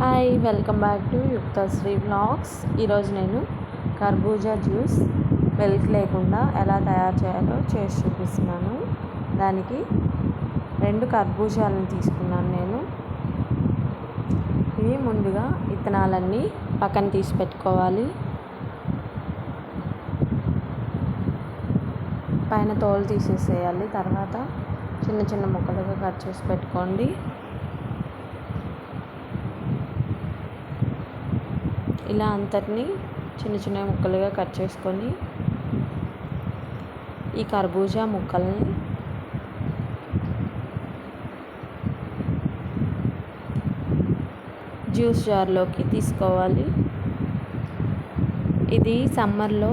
Hi welcome back to Yuktasri blogs ఈరోజు నేను కర్బూజా జ్యూస్ మిల్క్ లేకుండా ఎలా తయారు చేయాలో చేసి చూపిస్తున్నాను. దానికి రెండు కర్బూజాలను తీసుకున్నాను నేను. ఇవి ముందుగా విత్తనాలన్నీ పక్కన తీసి పెట్టుకోవాలి. పైన తోలు తీసేసేయాలి. తర్వాత చిన్న చిన్న ముక్కలుగా కట్ చేసి పెట్టుకోండి. ఇలా అంతటిని చిన్న చిన్న ముక్కలుగా కట్ చేసుకొని ఈ కర్బూజా ముక్కల్ని జ్యూస్ జార్లోకి తీసుకోవాలి. ఇది సమ్మర్లో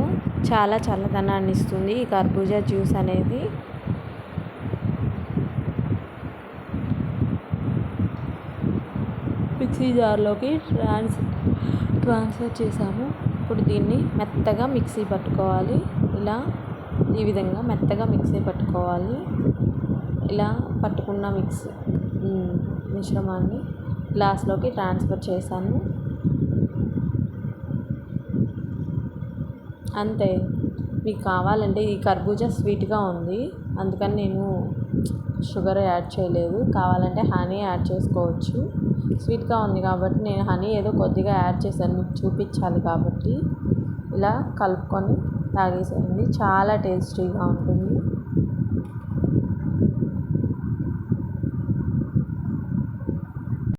చాలా చల్లదనాన్ని ఇస్తుంది ఈ కర్బూజా జ్యూస్ అనేది. మిక్సీ జార్లోకి ట్రాన్స్ ట్రాన్స్ఫర్ చేసాము ఇప్పుడు దీన్ని మెత్తగా మిక్సీ పట్టుకోవాలి. ఇలా ఈ విధంగా మెత్తగా మిక్సీ పట్టుకోవాలి. ఇలా పట్టుకున్న మిక్సీ మిశ్రమాన్ని గ్లాస్లోకి ట్రాన్స్ఫర్ చేశాను. అంతే. మీకు కావాలంటే ఈ కర్బూజా స్వీట్గా ఉంది. అందుకని నేను షుగర్ యాడ్ చేయలేదు. కావాలంటే హనీ యాడ్ చేసుకోవచ్చు. స్వీట్గా ఉంది కాబట్టి నేను హనీ ఏదో కొద్దిగా యాడ్ చేశాను. మీకు చూపించాలి కాబట్టి. ఇలా కలుపుకొని తాగేసేయండి. చాలా టేస్టీగా ఉంటుంది.